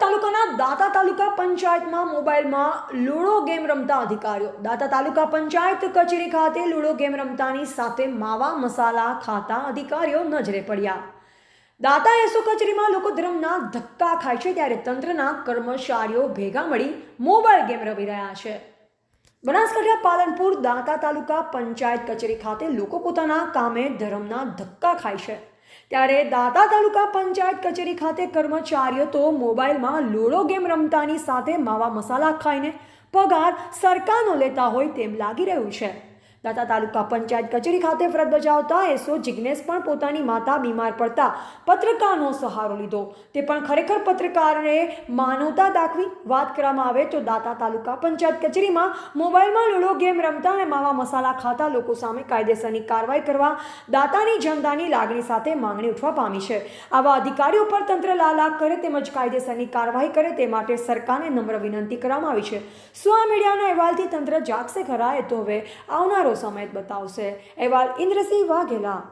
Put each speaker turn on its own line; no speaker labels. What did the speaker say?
તાલુકાના દાતા તાલુકા પંચાયતમાં મોબાઈલમાં લૂડો ગેમ રમતા અધિકારીઓ. દાતા તાલુકા પંચાયત કચેરી ખાતે લૂડો ગેમ રમતાની સાથે માવા મસાલા ખાતા અધિકારીઓ નજરે પડ્યા. દાતા એસો કચેરીમાં લોકો ધર્મના ધક્કા ખાય છે ત્યારે તંત્રના કર્મચારીઓ ભેગા મળી મોબાઈલ ગેમ રમી રહ્યા છે. બનાસકાંઠા પાલનપુર દાંતા તાલુકા પંચાયત કચેરી ખાતે લોકો પોતાના કામે ધર્મના ધક્કા ખાય છે. ત્યારે દાંતા તાલુકા પંચાયત કચેરી ખાતે કર્મચારીઓ તો મોબાઈલમાં લૂડો ગેમ રમતાની સાથે માવા મસાલા ખાઈને પગાર સરકારનો લેતા હોય તેમ લાગી રહ્યું છે. દાંતા તાલુકા પંચાયત કચેરી ખાતે ફરજ બજાવતા એસો જિજ્ઞેશ પણ પોતાની માતા બીમાર પડતા પત્રકારનો સહારો લીધો. તે પણ ખરેખર પત્રકારને માનવતા દાખવી વાત કરવામાં આવે તો દાતા તાલુકા પંચાયત કચેરીમાં મોબાઈલમાં લૂડો ગેમ રમતા અને માવા મસાલા ખાતા લોકો સામે કાયદેસરની કાર્યવાહી કરવા દાતાની જનતાની લાગણી સાથે માંગણી ઉઠવા પામી છે. આવા અધિકારીઓ પર તંત્ર લાલાક કરે તેમજ કાયદેસરની કાર્યવાહી કરે તે માટે સરકારને નમ્ર વિનંતી કરવામાં આવી છે. શું મીડિયાના અહેવાલથી તંત્ર જાગશે ખરા? તો હવે આવનારો સમય બતાવશે. અહેવાલ ઇન્દ્રસિંહ વાઘેલા.